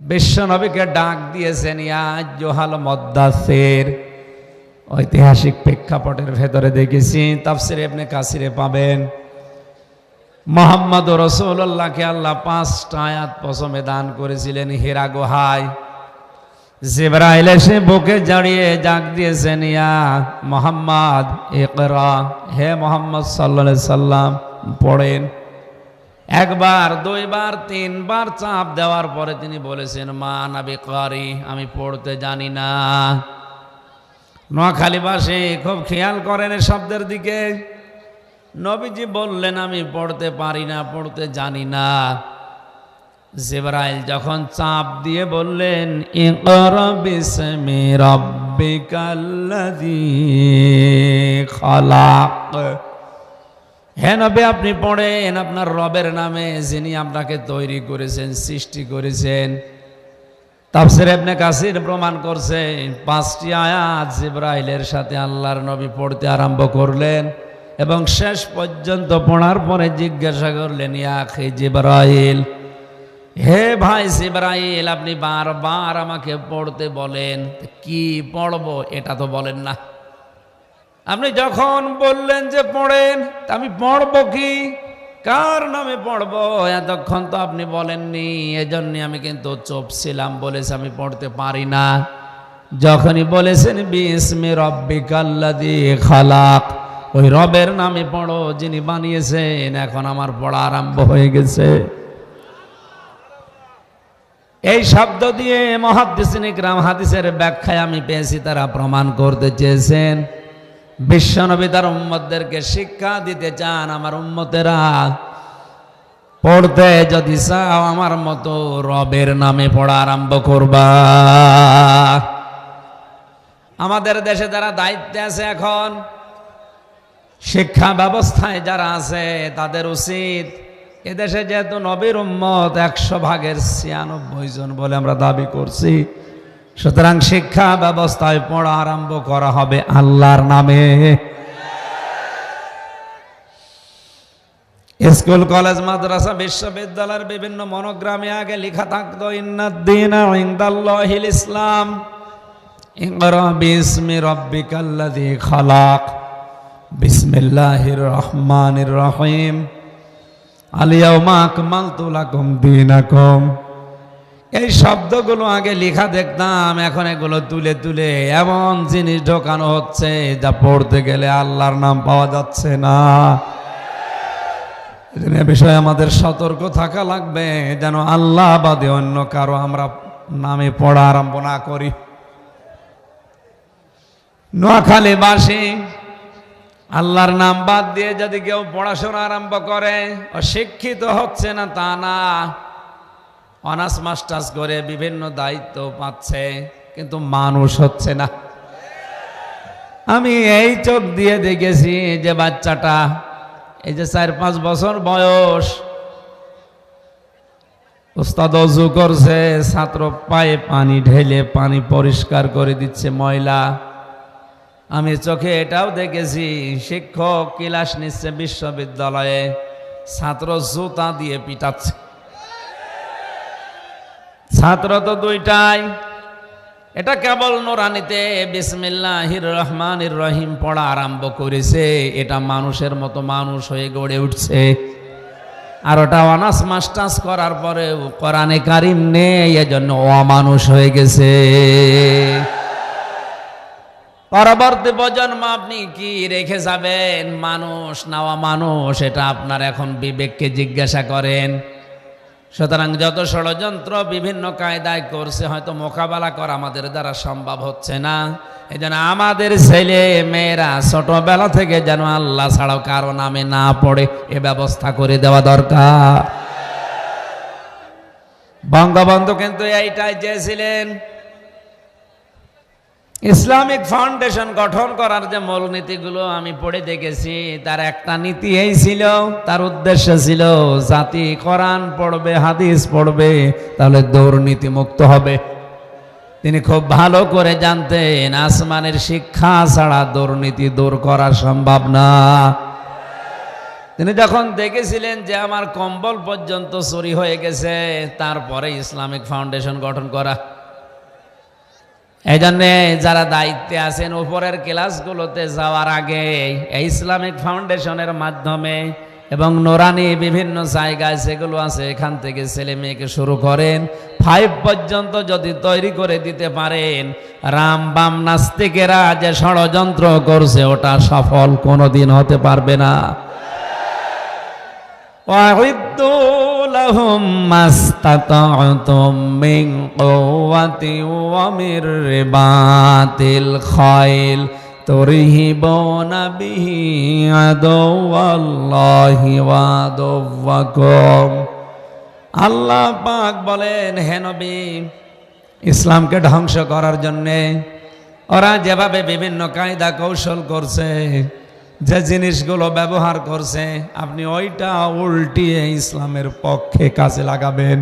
বিশ্বনবীকে ডাক দিয়েছেন ইয়াজ জোহাল মদ্দাসের ঐতিহাসিক প্রেক্ষাপটের ভেতরে দেখেছি, তাফসির এমনি কাসিরে পাবেন। মোহাম্মদ রসুল্লাহকে আল্লাহ পাঁচটা আয়াত পশমে দান করেছিলেন, হীরা গুহায়। জিব্রাইল এসে বুকে জড়িয়ে জাগ দিয়েছেন, ইয়া মোহাম্মদ, ইকরা। হে মোহাম্মদ সাল্লা সাল্লাম, পড়েন। একবার, দুইবার, তিনবার চাপ দেওয়ার পরে তিনি বলেছেন, মা নাবি কারি, আমি পড়তে জানি না। নোয়াখালীবাসী খুব খেয়াল করেন এ শব্দের দিকে। নবীজি বললেন, আমি পড়তে পারি না, পড়তে জানি না। জিবরাইল যখন চাপ দিয়ে বললেন খালাক। হে নবী, আপনি পড়েন আপনার রবের নামে, যিনি আপনাকে তৈরি করেছেন, সৃষ্টি করেছেন। তাফসির ইবনে কাসির প্রমাণ করছে, পাঁচটি আয়াত জিব্রাইলের সাথে আল্লাহর নবী পড়তে আরম্ভ করলেন এবং শেষ পর্যন্ত পড়ার পরে জিজ্ঞাসা করলেন ইয়াখি জিব্রাইল, হে ভাই জিব্রাইল, আপনি বারবার আমাকে পড়তে বলেন, কি পড়ব? এটা তো বলেন না। আপনি যখন বললেন যে পড়েন আমি পড়ব কি? কার নামে পড়ব? এতক্ষণ তো আপনি বলেননি, এজন্য আমি কিন্তু চোপ ছিলাম, বলেছে আমি পড়তে পারি না। যখনই বলেছেন, বিস্মি রব্বিকাল্লাদি খালাক। ওই রবের নামে পড়ো, যিনি বানিয়েছেন, এখন আমার পড়া আরম্ভ হয়ে গেছে। এই শব্দ দিয়ে মহাদিসিন ইকরাম হাদিসের ব্যাখ্যায় আমি পেয়েছি, তারা প্রমাণ করতে চেয়েছেন। বিশ্বনবী তার উম্মতদেরকে শিক্ষা দিতে চান আমার উম্মতেরা। পড়তে যদি চাও আমার মতো রবের নামে পড়া আরম্ভ করবা। আমাদের দেশে যারা দায়িত্বে আছে এখন, শিক্ষা ব্যবস্থায় যারা আছে তাদের উচিত, এদেশে যেহেতু নবীর উম্মত একশো ভাগের ছিয়ানব্বই জন বলে আমরা দাবি করছি সুতরাং শিক্ষা ব্যবস্থায় পড়া আরম্ভ করা হবে আল্লাহর নামে। স্কুল, কলেজ, মাদ্রাসা, বিশ্ববিদ্যালয়ের বিভিন্ন মনোগ্রামে আগে লেখা থাকতো, ইন্নাদ্দিন ইনদাল্লাহিল ইসলাম খালাক বিসমিল্লাহির রহমানির রহিম আলিয়াউমা আকমালতু লাকুম দীনাকুম এই শব্দগুলো আগে লেখা দেখতাম, এখন এগুলো তুলে তুলে এমন জিনিস ঢোকানো হচ্ছে, যা পড়তে গেলে আল্লাহর নাম পাওয়া যাচ্ছে না। এ বিষয়ে আমাদের সতর্ক থাকা লাগবে, যেন আল্লাহ বাদে অন্য কারও আমরা নামে পড়া আরম্ভ না করি। নোয়াখালী বাসী, আল্লাহর নাম বাদ দিয়ে যদি কেউ পড়াশোনা আরম্ভ করে, অশিক্ষিত হচ্ছে না তা না। অনার্স মাস্টার্স করে বিভিন্ন দায়িত্ব পাচ্ছে, কিন্তু মানুষ হচ্ছে না। আমি এই চোখ দিয়ে দেখেছি যে বাচ্চাটা, এই যে চার পাঁচ বছর বয়স, উস্তাদ অজু করছে, ছাত্র পায়ে পানি ঢেলে পানি পরিষ্কার করে দিচ্ছে ময়লা। আমি চোখে এটাও দেখেছি, শিক্ষক ক্লাস নিচ্ছে বিশ্ববিদ্যালয়ে, ছাত্র জুতা দিয়ে পিটাচ্ছে। ছাত্র তো দুইটাই। এটা কেবল নোরানিতে বিসমিল্লাহির রহমানির রহিম পড়া আরম্ভ করেছে। এটা মানুষের মতো মানুষ হয়ে গড়ে উঠছে। আর ওটা অনার্স মাস্টার্স করার পরে কোরআনে কারিম নেই, এজন্য অমানুষ হয়ে গেছে। পরবর্তী প্রজন্ম আপনি কি রেখে যাবেন? মানুষ নাওয়া মানুষ এটা আপনার এখন বিবেককে জিজ্ঞাসা করেন। সুতরাং যত ষড়যন্ত্র বিভিন্ন কায়দায় করছে, হয়তো মোকাবেলা করা আমাদের দ্বারা সম্ভব হচ্ছে না। এই জন্য আমাদের ছেলে মেয়েরা ছোটবেলা থেকে যেন আল্লাহ ছাড়াও কারও নামে না পড়ে, এ ব্যবস্থা করে দেওয়া দরকার। বঙ্গবন্ধু কিন্তু এইটাই চেয়েছিলেন ইসলামিক ফাউন্ডেশন গঠন করার যে মূলনীতিগুলো আমি পড়ে দেখেছি, তার একটা নীতি এই ছিল, তার উদ্দেশ্য ছিল, জাতি কোরআন পড়বে, হাদিস পড়বে, তাহলে দুর্নীতি মুক্ত হবে। তিনি খুব ভালো করে জানতেন, আসমানের শিক্ষা ছাড়া দুর্নীতি দূর করা সম্ভব না। তিনি যখন দেখেছিলেন যে আমার কম্বল পর্যন্ত চুরি হয়ে গেছে, তারপরে ইসলামিক ফাউন্ডেশন গঠন করা এই জন্যে যারা দায়িত্বে আছেন উপরের ক্লাসগুলোতে যাওয়ার আগে ইসলামিক ফাউন্ডেশনের মাধ্যমে এবং নোরানি বিভিন্ন জায়গায় সেগুলো আছে, এখান থেকে ছেলে মেয়েকে শুরু করেন। ফাইভ পর্যন্ত যদি তৈরি করে দিতে পারেন, রাম বাম নাস্তিকেরা যে ষড়যন্ত্র করছে, ওটা সফল কোনোদিন হতে পারবে না। لهم ما استطعتم من قوة ومن رباط الخيل ترهبون به عدو الله وعدوكم আল্লাহ পাক বলেন হে নবী ইসলামকে ধ্বংস করার জন্যে ওরা যেভাবে বিভিন্ন কায়দা কৌশল করছে যে জিনিসগুলো ব্যবহার করছে, আপনি ওইটা উল্টিয়ে ইসলামের পক্ষে কাজে লাগাবেন।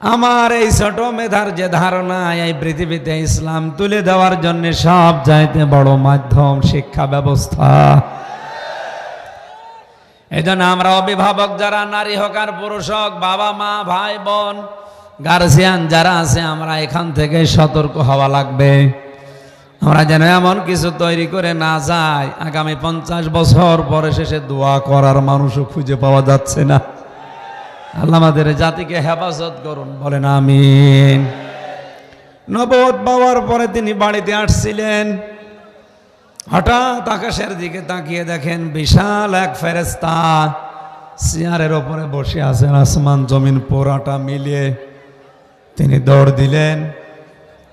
আমার এই ছোট মেধার যে ধারণা, এই পৃথিবীতে ইসলাম তুলে দেওয়ার জন্য সব চাইতে বড় মাধ্যম শিক্ষা ব্যবস্থা। এই জন্য আমরা অভিভাবক যারা, নারী হোক আর পুরুষ হোক, বাবা, মা, ভাই, বোন গার্জিয়ান যারা আছে, আমরা এখান থেকে সতর্ক হওয়া লাগবে। আমরা যেন এমন কিছু তৈরি করে না যাই। আগামী পঞ্চাশ বছর পরে শেষে দোয়া করার মানুষও খুঁজে পাওয়া যাচ্ছে না। আল্লাহ আমাদের জাতিকে হেফাজত করুন, বলেন আমিন। নবদ পাওয়ার পরে তিনি বাড়িতে আসছিলেন। হঠাৎ আকাশের দিকে তাকিয়ে দেখেন বিশাল এক ফেরেস্তা চেয়ারের ওপরে বসে আছেন, আসমান জমিন পোড়াটা মিলিয়ে তিনি দৌড় দিলেন।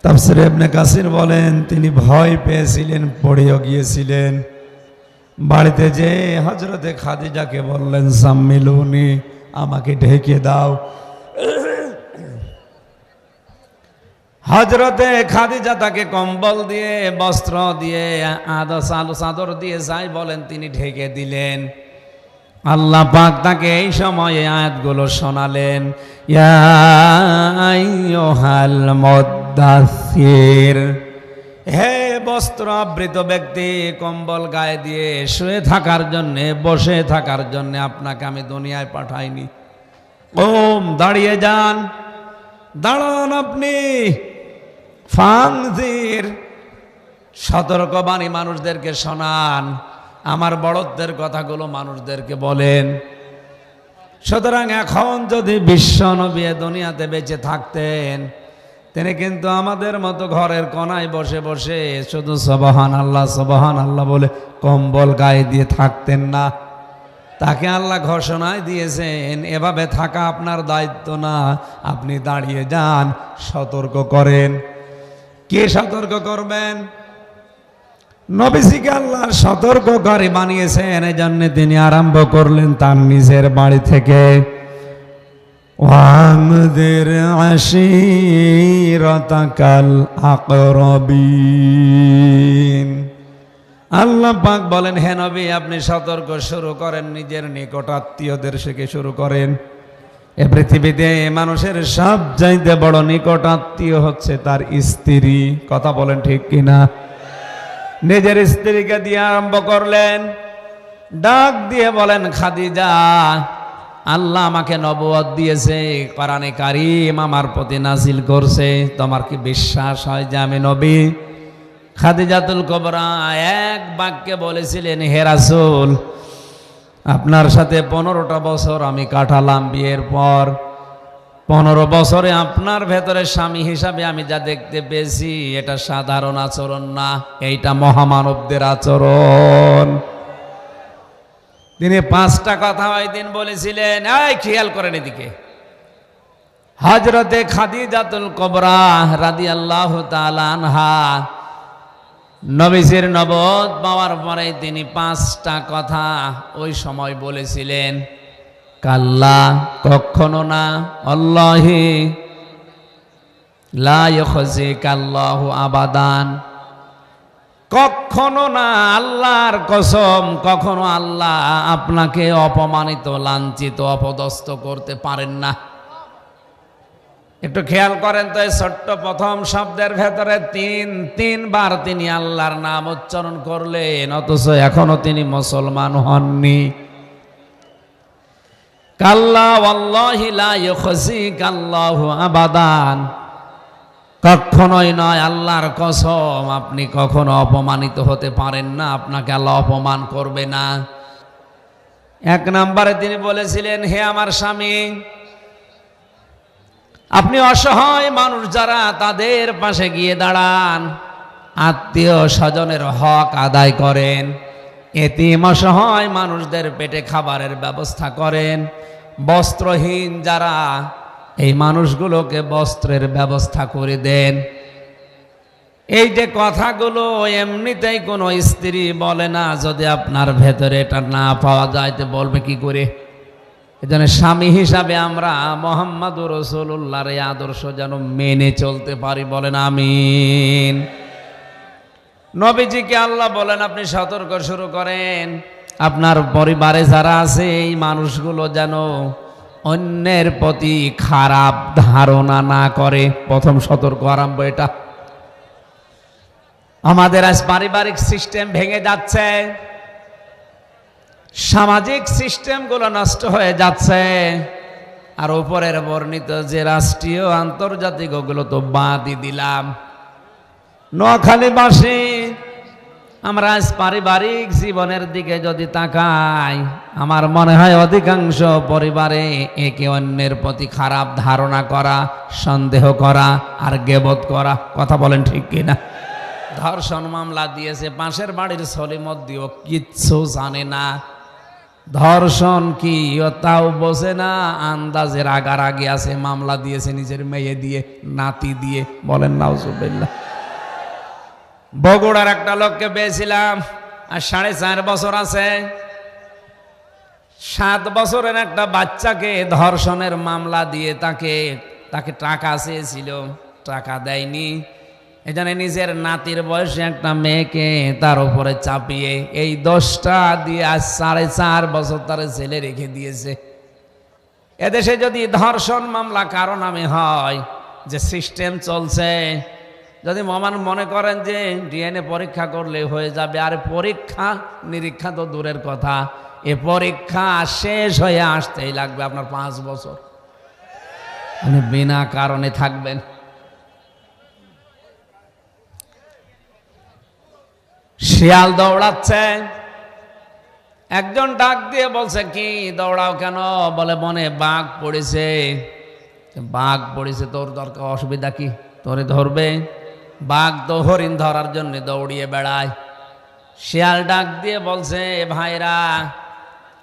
তাফসির ইবনে কাসির বলেন, তিনি ভয় পেয়েছিলেন, পড়েও গিয়েছিলেন। বাড়িতে যে হজরতে খাদিজাকে বললেন, সাম্মিলুনি, আমাকে ঢেকে দাও। হজরতে খাদিজা তাকে কম্বল দিয়ে, বস্ত্র দিয়ে, আদা আলু চাদর দিয়ে যাই বলেন, তিনি ঢেকে দিলেন। আল্লাহ পাক তাকে এই সময়ে আয়াতগুলো শোনালেন ইয়াল মদ্দাসির হে বস্ত্র আবৃত ব্যক্তি, কম্বল গায়ে দিয়ে শুয়ে থাকার জন্যে, বসে থাকার জন্যে আপনাকে আমি দুনিয়ায় পাঠাইনি। ওম, দাঁড়িয়ে যান। দাঁড়ান আপনি। ফাংজির সতর্কবাণী মানুষদেরকে শোনান। আমার বড়দের কথাগুলো মানুষদেরকে বলেন। সুতরাং এখন যদি বিশ্ব নবী দুনিয়াতে বেঁচে থাকতেন তিনি কিন্তু আমাদের মতো ঘরের কোনায় বসে বসে শুধু সবহান আল্লাহ সবহান আল্লাহ বলে কম্বল গায়ে দিয়ে থাকতেন না। তাকে আল্লাহ ঘোষণায় দিয়েছেন, এভাবে থাকা আপনার দায়িত্ব না। আপনি দাঁড়িয়ে যান, সতর্ক করেন। কে সতর্ক করবেন? নবীজিকে আল্লাহ সতর্ক করে বানিয়েছেন এই জন্যে তিনি আরম্ভ করলেন তার নিজের বাড়ি থেকে। ওয়ামদের আশিরতাকাল আকরবিন আল্লাহ পাক বলেন, হে নবী, আপনি সতর্ক শুরু করেন, নিজের নিকট আত্মীয়দের থেকে শুরু করেন। এ পৃথিবীতে মানুষের সব চাইতে বড় নিকট আত্মীয় হচ্ছে তার স্ত্রী। কথা বলেন ঠিক কিনা? নিজের স্ত্রীকে দিয়ে আরম্ভ করলেন, ডাক দিয়ে বলেন, খাদিজা আল্লাহ আমাকে নবদ দিয়েছে, কোরআনে কারিম আমার প্রতি নাজিল করছে। তোমার কি বিশ্বাস হয় যে আমি নবী? খাদিজাতুল কবরা এক বাক্যে বলেছিলেন, হে রাসূল, আপনার সাথে পনেরোটা বছর আমি কাটালাম বিয়ের পর। পনেরো বছরে আপনার ভেতরে স্বামী হিসাবে আমি যা দেখতে পেয়েছি, এটা সাধারণ আচরণ না, এইটা মহামানবদের আচরণ। তিনি পাঁচটা কথা ওই দিন বলেছিলেন, এই খেয়াল করেন এদিকে। হজরতে খাদিজাতুল কবরা রাদি আল্লাহ আনহা নবীজির নবদ পাওয়ার পরে তিনি পাঁচটা কথা ওই সময় বলেছিলেন, কাল্লা, কখনো না অল্লাহি লাখজি কাল্লাহু আবাদান। কখনো না আল্লাহর কসম, কখনো আল্লাহ আপনাকে অপমানিত, লাঞ্ছিত, অপদস্থ করতে পারেন না। একটু খেয়াল করেন তো এই ছোট্ট প্রথম শব্দের ভেতরে তিন, তিনবার তিনি আল্লাহর নাম উচ্চারণ করলেন, অথচ এখনও তিনি মুসলমান হননি। কাল্লা আল্লাহু আবাদান। কখনোই নয়, আল্লাহর কসম, আপনি কখনো অপমানিত হতে পারেন না, আপনাকে আল্লাহ অপমান করবে না। এক নম্বরে তিনি বলেছিলেন, হে আমার স্বামী, আপনি অসহায় মানুষ যারা, তাদের পাশে গিয়ে দাঁড়ান, আত্মীয় স্বজনের হক আদায় করেন, এতিম অসহায় মানুষদের পেটে খাবারের ব্যবস্থা করেন, বস্ত্রহীন যারা এই মানুষগুলোকে বস্ত্রের ব্যবস্থা করে দেন। এই যে কথাগুলো এমনিতেই কোনো স্ত্রী বলে না, যদি আপনার ভেতরে এটা না পাওয়া যায়, তো বলবে কি করে? এজন্য স্বামী হিসাবে আমরা মোহাম্মদ রসুল্লাহর এই আদর্শ যেন মেনে চলতে পারি, বলেন আমিন। নবীজিকে আল্লাহ বলেন, আপনি সতর্ক শুরু করেন। আপনার পরিবারে যারা আছে, এই মানুষগুলো যেন অন্যের প্রতি খারাপ ধারণা না করে। প্রথম সতর্ক আরম্ভ এটা। আমাদের আজ পারিবারিক সিস্টেম ভেঙে যাচ্ছে। সামাজিক সিস্টেমগুলো নষ্ট হয়ে যাচ্ছে। আর উপরের বর্ণিত যে রাষ্ট্রীয় আন্তর্জাতিক ওগুলো তো বাদই দিলাম। নোয়াখালীবাসী আমরা আজ পারিবারিক জীবনের দিকে যদি তাকাই, আমার মনে হয় অধিকাংশ পরিবারে একে অন্যের প্রতি খারাপ ধারণা করা, সন্দেহ করা আর গেবত করা, কথা বলেন ঠিক কিনা? ধর্ষণ মামলা দিয়েছে, পাশের বাড়ির সলিমদ্দিও কিচ্ছু জানে না। ধর্ষণ কি তাও বোঝে না, আন্দাজের আগার আগে আছে, মামলা দিয়েছে নিজের মেয়ে দিয়ে, নাতি দিয়ে, বলেন নাউজুবিল্লাহ। বগুড়ার একটা লোককে পেয়েছিলাম, আর সাড়ে চার বছর আছে। সাত বছরের একটা বাচ্চাকে ধর্ষণের মামলা দিয়ে তাকে তাকে টাকা চেয়েছিল, টাকা দেয়নি। এখানে নিজের নাতির বয়সে একটা মেয়েকে তার উপরে চাপিয়ে এই দশটা দিয়ে আজ সাড়ে চার বছর তার ছেলে রেখে দিয়েছে। এদেশে যদি ধর্ষণ মামলা কারণ আমি হয়, যে সিস্টেম চলছে যদি মমান মনে করেন যে ডিএনএ পরীক্ষা করলে হয়ে যাবে, আর পরীক্ষা নিরীক্ষা তো দূরের কথা, এ পরীক্ষা শেষ হয়ে আসতেই লাগবে আপনার পাঁচ বছর। আপনি বিনা কারণে থাকবেন। শিয়াল দৌড়াচ্ছে, একজন ডাক দিয়ে বলছে, কি দৌড়াও কেন? বলে, মনে বাঘ পড়েছে। বাঘ পড়েছে, তোর দরকার, অসুবিধা কি? তোরে ধরবে? বাঘ তো হরিণ ধরার জন্য দৌড়িয়ে বেড়ায়। শিয়াল ডাক দিয়ে বলছে ভাইরা,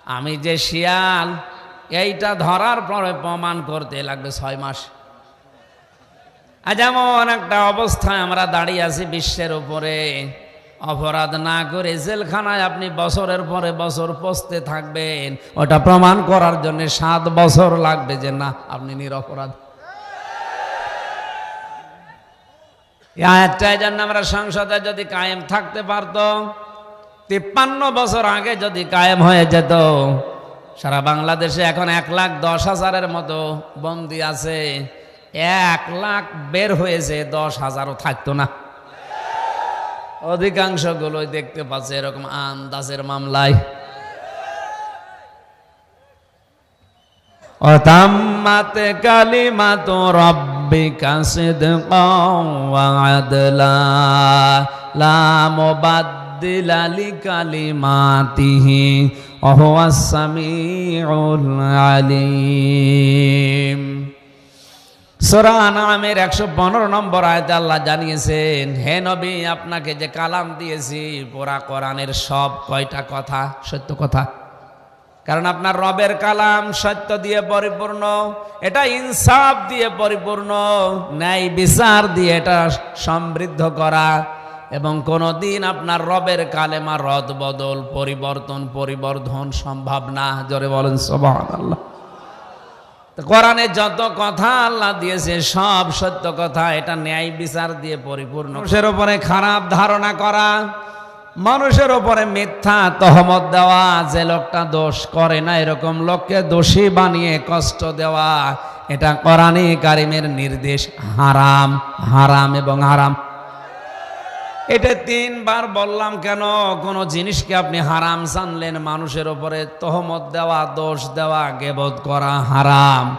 আমি যে শিয়াল, এইটা ধরার পরে প্রমাণ করতে লাগবে ছয় মাস। আজ এমন একটা অবস্থায় আমরা দাঁড়িয়ে আছি বিশ্বের উপরে। অপরাধ না করে জেলখানায় আপনি বছরের পরে বছর পচতে থাকবেন। ওটা প্রমাণ করার জন্য সাত বছর লাগবে যে না, আপনি নিরপরাধ। আয়াতটাই জন্য আমরা সংসদে যদি কায়েম থাকতে পারতো, তিপ্পান্ন বছর আগে যদি কায়েম হয়ে যেত, সারা বাংলাদেশে এখন এক লাখ দশ হাজারের মতো বন্দি আছে, এক লাখ বের হয়েছে, দশ হাজারও থাকতো না। অধিকাংশগুলোই দেখতে পাচ্ছে এরকম আন্দাজের মামলায়। অতাম্মাত কালিমাত রব্বিকা সিদকাও ওয়া আদলা লা মুবাদদিলা লিকালিমাতিহি ওয়া হুয়াস সামিউল আলিম সোরা নামের একশো পনেরো নম্বর আয়তে আল্লাহ জানিয়েছেন, হে নবী, আপনাকে যে কালাম দিয়েছি পোড়া কোরআনের সব কয়টা কথা? সত্য কথা। কারণ আপনার রবের কালাম সত্য দিয়ে পরিপূর্ণ, এটা ইনসাফ দিয়ে পরিপূর্ণ, ন্যায় বিচার দিয়ে এটা সমৃদ্ধ করা, এবং কোনোদিন আপনার রবের কালেমা রদ, বদল, পরিবর্তন, পরিবর্ধন সম্ভব না। জোরে বলেন সবান আল্লাহ কোরআনে যত কথা আল্লাহ দিয়েছে, সব সত্য কথা, এটা ন্যায় বিচার দিয়ে পরিপূর্ণ। মানুষের উপরে খারাপ ধারণা করা মানুষের উপরে মিথ্যা তহমত দেওয়া, যে লোকটা দোষ করে না, এরকম লোককে দোষী বানিয়ে কষ্ট দেওয়া, এটা কোরআনে কারিমের নির্দেশ। হারাম হারাম এবং হারাম। এটা তিনবার বললাম কেন? কোন জিনিসকে আপনি হারাম জানলেন, মানুষের উপরে তহমত দেওয়া, দোষ দেওয়া, গেবত করা হারাম।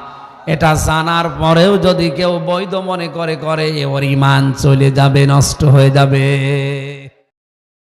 এটা জানার পরেও যদি কেউ বৈধ মনে করে করে ওর ইমান চলে যাবে, নষ্ট হয়ে যাবে।